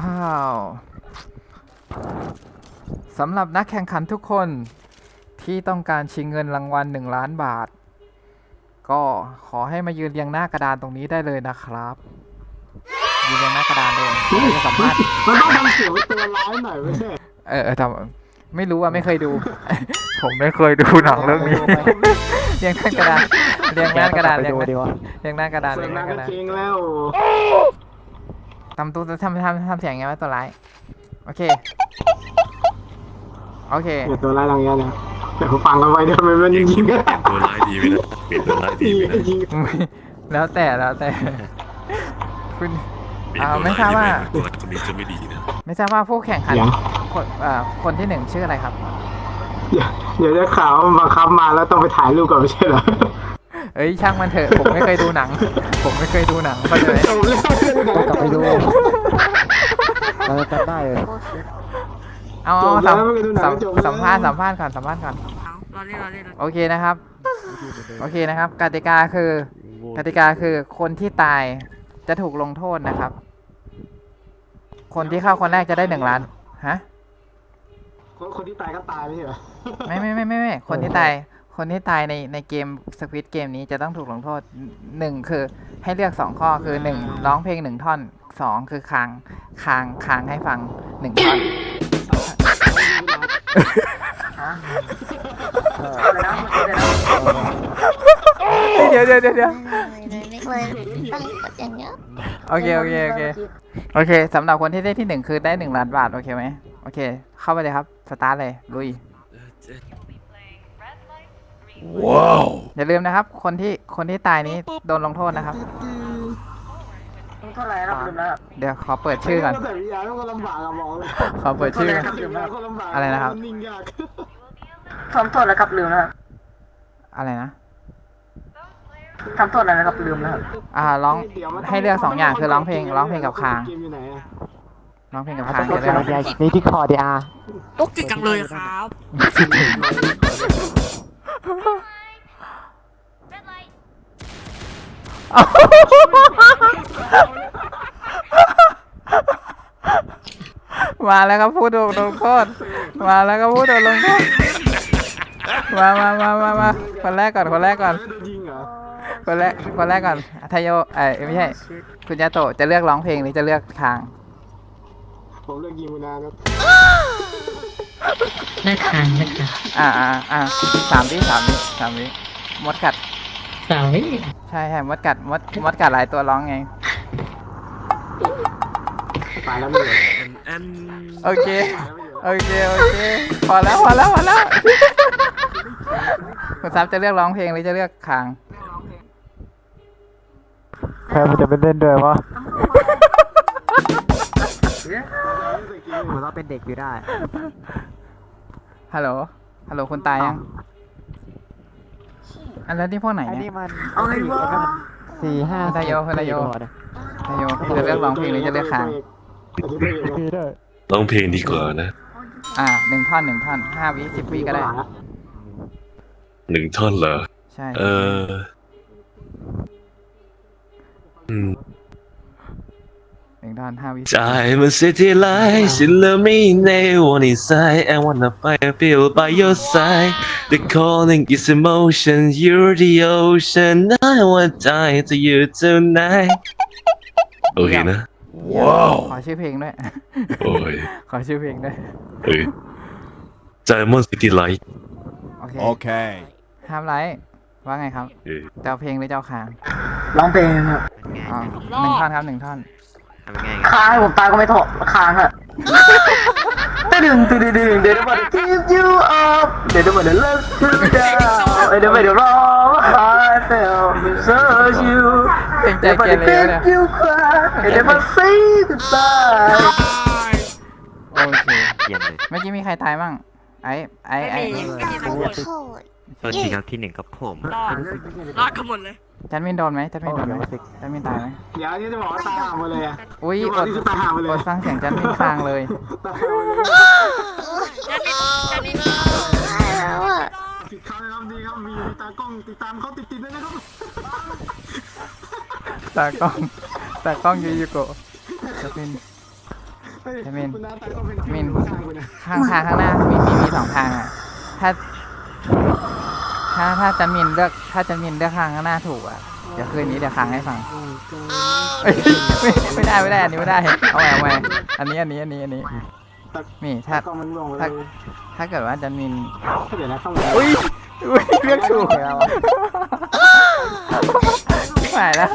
อ้าวสำหรับนักแข่งขันทุกคนที่ต้องการชิงเงินรางวัล 1 ล้านบาท ก็ขอให้มายืนเรียงหน้ากระดานตรงนี้ได้เลยนะครับยืนเรียงหน้ากระดานเลยเราจะสัมภาษณ์มันต้องทำเสียงเป็นตัวร้ายหน่อยไม่ใช่เออเออทำไม่รู้ว่าไม่เคยดู ผมไม่เคยดูหนังเรื่องนี้เรียงหน้ากระดานเรียงหน้ากระดานไปเรียงดูหน้าดีวะเรียงหน้ากระดานเสีเรียยงงหดัน้างกระดาน ก็เก่งแล้วทำตัวทำทำทำเสียงไงวะตัวร้าย โอเค โอเคอย่าตัวร้ายหลังเงี้ยนะแต่ผมฟังกันไว้เดี๋ยวมันมันยิงยิงกันเปลี่ยนตัวร้ายดีไหมนะเปลี่ยนตัวร้ายดียิงไหมนะยิงแล้วแต่แล้วแต่ คุณเปลี่ยนอ่าตัวไม่ร้ายทราบดีไหมว่าตัวร้ายคนนี้จะไม่ดีนะ ไม่ทราบว่าผู้แข่งขันเสียงคนเอ่อคนที่หนึ่งชื่ออะไรครับ เดี๋ยวได้ข่าวว่ามันบังคับมาแล้วต้องไปถ่ายรูปก่อนไม่ใช่เหรอ เอ้ยช่างมันเถอะผมไม่เคยดูหนัง ผมไม่เคยดูหนังเข้าใจไหมจบแล้วกลับไปดูเราจะจำได้เลยเอาจเอาบแล้สัวมไม่เคยดูหนัสังมจบแล้วสัมภาษณ์สัมภาษณ์ก่อนสัมภาษณ์ก่อนรอเล่นรอเล่นรอเล่นโอเคนะครับ โอเคนะครับ กติกาคือกติกาคือคนที่ตายจะถูกลงโทษนะครับ คนที่เข้าคนแรกจะได้หนึ่งล้านฮะ คนคนที่ตายก็ตายไม่ใช่เหรอไม่ไม่ไม่ไม่ไม่คนที่ตาย คนที่ตายในในเกมสควิตเกมนี้จะต้องถูกลงโทษหนึ่งคือให้เลือกสองข้อคือหนึ่งร้องเพลงหนึ่งท่อนสองคือค้างค้างค้างให้ฟังหนึ่งท่อนเดี๋ยวเดี๋ยวเดี๋ยวเดี๋ยวไม่เคยตั้งกฎอย่างเงี้ยโอเคโอเคโอเคโอเคสำหรับคนที่ได้ที่หนึ่งคือได้หนึ่งล้านบาทโอเคไหมโอเค เข้าไปเลยครับ สตาร์ทเลยลุย ว้าวอย่าลืมนะครับ คนที่คนที่ตายนี้โดนลงโทษนะครับเท่าไหร่ครับลืมแล้วเดี๋ยวขอเปิดชื่อก่อนแต่วิญญาณมันก็ลำบากอะบอกเลยขอเปิดชื่อก่อนเดี๋ยวมันก็ลำบากอะไรนะครับ มันิ่งยากทำโทษแล้วครับลืมแล้วครับอะไรนะ ทำโทษอะไรนะครับลืมแล้วครับอ่าร้องเดี๋ยวมันต้ให้เลือกสองอย่างคือร้องเพลงร้องเพลงกับคางเกมอยู่ไหนอะร้องเพลงกับเขาคางต้องจะกได้ดอะไรนี่ที่คอดีอาตุ๊กจิกจังเลยครับ มาแล้วครับพูดโดนลงโทษมาแล้วก็พูดโดนลงโทษมามามามามาคนแรกก่อนคนแรกก่อนคนแรกคนแรกก่อนทายโยเอ้ไม่ใช่ คุณยาโตะจะเลือกร้องเพลงหรือจะเลือกทาง ผมเลือกยิงมานานครับเลิกทานเลิกทานอ่าอ่าอ่าสามวิสามวิสามวิมดกัด สาวนี่ใช่ใช่มดกัดมดมดกัดหลายตัวร้องไง ตายแล้วไม่เหลือแอนแอนโอเคโอเค โอเค พอแล้วพอแล้วพอแล้วคุณซับจะเลือกร้องเพลงหรือจะเลือกคางแค่มันจะไปเล่นด้วยวะเหมือนเราเป็นเด็กอยู่ได้ ฮัลโหล ฮัลโหลคุณตายยัง อันแล้วนี่พวกไหนอันเนี่นี้ย มันเอาไงวะ สี่ห้าเฮ้ยโยเฮ้ยโยทายโยจะเลือกร้องเพลงหรือจะเลือกคางคือด้วยร้องเพลงดีกว่านะอ่าหนึ่งท่อนหนึ่งท่อนห้าวิสิบวิก็ได้ หนึ่งท่อนเหรอ ใช่ เอออืม หนึ่งท่อนห้าวิใจมันเสียที่ไรฉันเริ่มไม่ในวันนี้ side I wanna find feel by your side the calling is emotion you're the ocean I want die to you tonight โอเคนะ ว้าว ขอชื่อเพลงด้วย โอ้ยขอชื่อเพลงด้วยเอ้ย Diamond City Light โอเคห้ามไลค์ว่าไงครับเอ้ย จะเอาเพลงหรือจะเอาคางร้องเพลงครับอ๋อหนึ่งท่อนครับหนึ่งท่อน ค้างผมตายก็ไม่โทษค้างอะตึ้งตึ้งตึ้งตึ้งเดี๋ยวมัน give you up เดี๋ยวมัน let you down เดี๋ยวมัน wrong I felt me search you เพลงใจเดี๋ยวมันเกเรวะเนี่ย make you cry เดี๋ยวมัน say goodbye โอเคเยี่ยมเลย เมื่อกี้มีใครตายบ้างไอ้ไอ้ไอ้ขอโทษ ตัวจริงครับที่หนึ่งกับผมรอดรอดกันหมดเลยจันมินโดนไหมจันมินโดนไหมโอ้ยจันมินตายไหมเดี๋ยวนี่จะบอกว่าตายห่าหมดเลยอะอุ้ยที่อบอกดนี่คือตายห่าหมดเลยอดฟังเสียงจันมินคางเลยตายห่าหมดเลยแล้วอะผิดเขาเลยครับดีครับมีมีตากล้องติดตามเขาติดๆด้วยนะครับตากล้องตากล้องยูยูโกะจันมินจะมินคุณน้าตาก็เป็นมินข้างคุณนะข้างทางข้างหน้ามีมีมีสองทางอะถ้า ถ้าถ้าจะมินเลือกถ้าจะมินเลือกทางข้างหน้าถูกอะเดี๋ยวคืนนี้เดี๋ยวค้างให้ฟังเอ้ยไม่ไม่ได้ไม่ได้อันนี้ไม่ได้เอาใหม่เอาใหม่อันนี้อันนี้อันนี้อันนี้นี่ถ้าก็มันลงไปถ้าเลยถ้าเกิดว่าจะมินเดี๋ยวนะเข้ามาอุ้ยอุ้ยเลือกถูกหายแล้ว